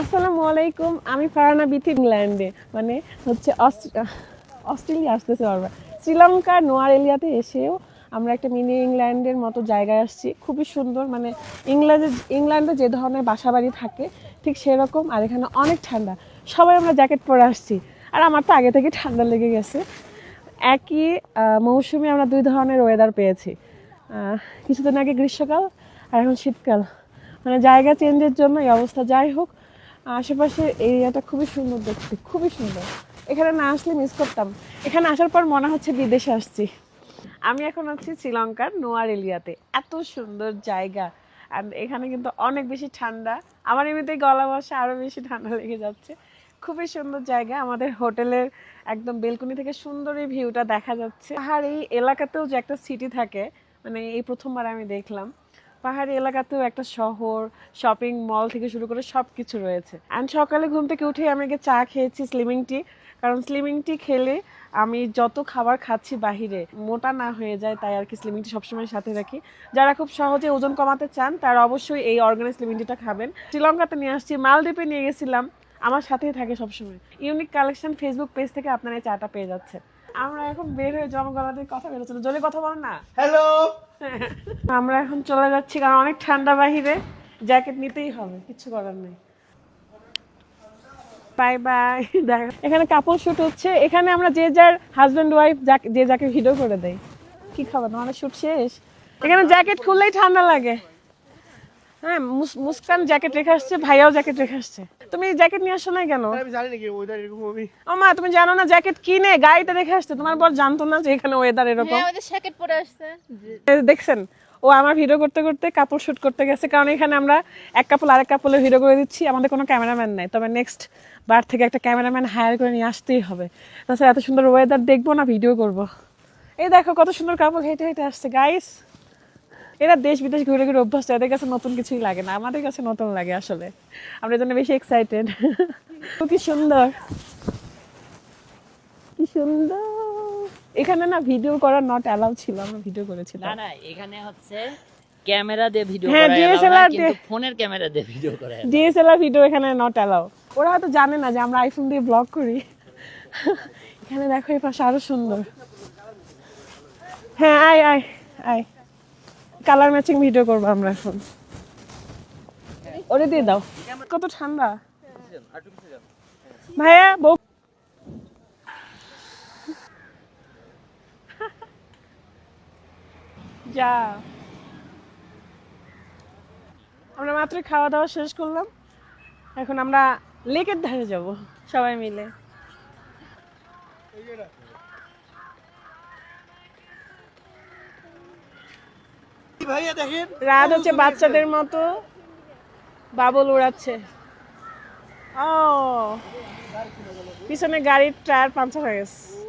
আসসালামু আলাইকুম, আমি ফারানা বিথি ইংল্যান্ডে মানে হচ্ছে অস্ট্রে- অস্ট্রেলিয়া আসতেছে বারবার। শ্রীলঙ্কার নোয়ার এলিয়াতে এসেও আমরা একটা মিনি ইংল্যান্ডের মতো জায়গায় আসছি। খুবই সুন্দর মানে ইংল্যান্ডে ইংল্যান্ডে যে ধরনের বাসাবাড়ি থাকে, ঠিক সেরকম, আর এখানে অনেক ঠান্ডা। সবাই আমরা জ্যাকেট পরে আসছি। আর আমার তো আগে থেকে ঠান্ডা লেগে গেছে। একই মৌসুমে আমরা দুই ধরনের ওয়েদার পেয়েছি। কিছুদিন আগে গ্রীষ্মকাল, আর এখন শীতকাল। মানে জায়গা চেঞ্জের জন্য এই অবস্থা যাই হোক আশেপাশে এরিয়াটা খুবই সুন্দর দেখতে, খুবই সুন্দর। এখানে না আসলে মিস করতাম। এখানে আসার পর মনে হচ্ছে বিদেশে আসছি। আমি এখন আছি শ্রীলঙ্কার নোয়ার এলিয়াতে। এত সুন্দর জায়গা। আর এখানে কিন্তু অনেক বেশি ঠান্ডা। আমার এমনিতেই গলা বসা আরও বেশি ঠান্ডা লেগে যাচ্ছে। খুবই সুন্দর জায়গা। আমাদের হোটেলের একদম বেলকনি থেকে সুন্দর এই ভিউটা দেখা যাচ্ছে। আর এই এলাকাতেও যে একটা সিটি থাকে মানে এই প্রথমবার আমি দেখলাম। পাহাড়ি এলাকাতেও একটা শহর শপিং মল থেকে শুরু করে সব কিছু রয়েছে। অ্যান্ড সকালে ঘুম থেকে উঠে আমি আগে চা খেয়েছি স্লিমিং টি কারণ স্লিমিং টি খেলে আমি যত খাবার খাচ্ছি বাহিরে, মোটা না হয়ে যায়, তাই আর কি স্লিমিং টি সবসময় সাথে রাখি। যারা খুব সহজে ওজন কমাতে চান, তারা অবশ্যই এই অর্গানাইজ স্লিমিং টিটা খাবেন। শ্রীলঙ্কাতে নিয়ে আসছি, মালদ্বীপে নিয়ে গেছিলাম, আমার সাথেই থাকে সবসময়। ইউনিক কালেকশন ফেসবুক পেজ থেকে আপনারা এই চাটা পেয়ে যাচ্ছে আমরা এখন বের হয়ে জমগলা দিয়ে কথা বেরোচ্ছিল। জোরে কথা বল না। হ্যালো আমরা এখন চলে যাচ্ছি কারণ অনেক ঠান্ডা বাহিরে। জ্যাকেট নিতেই হবে কিছু করার নেই। বাই বাই এখানে কাপড় শুট হচ্ছে। এখানে আমরা যে যার হাজব্যান্ড ওয়াইফ যে যাকে ভিডিও করে দেয় কি খাবার? তোমার শুট শেষ? এখানে জ্যাকেট খুললেই ঠান্ডা লাগে। হ্যাঁ মুস- মুস্কান জ্যাকেট রেখে আসছে ভাইয়াও জ্যাকেট রেখে আসছে। তুমি জ্যাকেট নিয়ে আসছো না কেন? আমি জানি নাকি ওয়েদার এরকম হবে ও মা তুমি জানো না জ্যাকেট কিনে গাড়িতে রেখে আসছে তোমার বর জানতো না যে এখানে ওয়েদার এরকম। হ্যাঁ আমাদের জ্যাকেট পরে আসছে। দেখছেন ও আমার ভিডিও করতে করতে কাপড় শুট করতে গেছে কারণ এখানে আমরা এক কাপল আরেক কাপলের ভিডিও করে দিচ্ছি আমাদের কোনো ক্যামেরাম্যান নাই। তবে নেক্সট বার থেকে একটা ক্যামেরাম্যান হায়ার করে নিয়ে আসতেই হবে। তাছাড়া এত সুন্দর ওয়েদার দেখব না ভিডিও করব। এই দেখো কত সুন্দর কাপড় হেঁটে হেঁটে আসছে। গাইস এরা দেশ বিদেশ ঘুরে ঘুরে অভ্যস্ত এদের কাছে নতুন কিছুই লাগে না আমাদের কাছে নতুন লাগে আসলে। আমরা জন্য বেশি এক্সাইটেড কি সুন্দর। কি সুন্দর। এখানে না ভিডিও করা নট অ্যালাউ ছিল আমরা ভিডিও করেছিলাম। না না এখানে হচ্ছে ক্যামেরা দিয়ে ভিডিও করা না, কিন্তু ফোনের ক্যামেরা দিয়ে ভিডিও করা ডিএসএলআর ভিডিও এখানে নট অ্যালাউ ওরা হয়তো জানে না যে আমরা আইফোন দিয়ে ব্লগ করি। এখানে দেখো এই পাশে আরও সুন্দর। হ্যাঁ আয় আয় আয়। কালার ম্যাচিং ভিডিও করব আমরা এখন। ওরে দিয়ে দাও। কত ঠান্ডা। ভাইয়া, বউ যা। আমরা মাত্র খাওয়া দাওয়া শেষ করলাম। এখন আমরা লেকের ধারে যাব, সবাই মিলে। ভাইয়া দেখেন। রাত হচ্ছে বাচ্চাদের মতো বাবল উড়াচ্ছে। ও। পিছনে গাড়ির টায়ার পাঞ্চার হয়ে গেছে।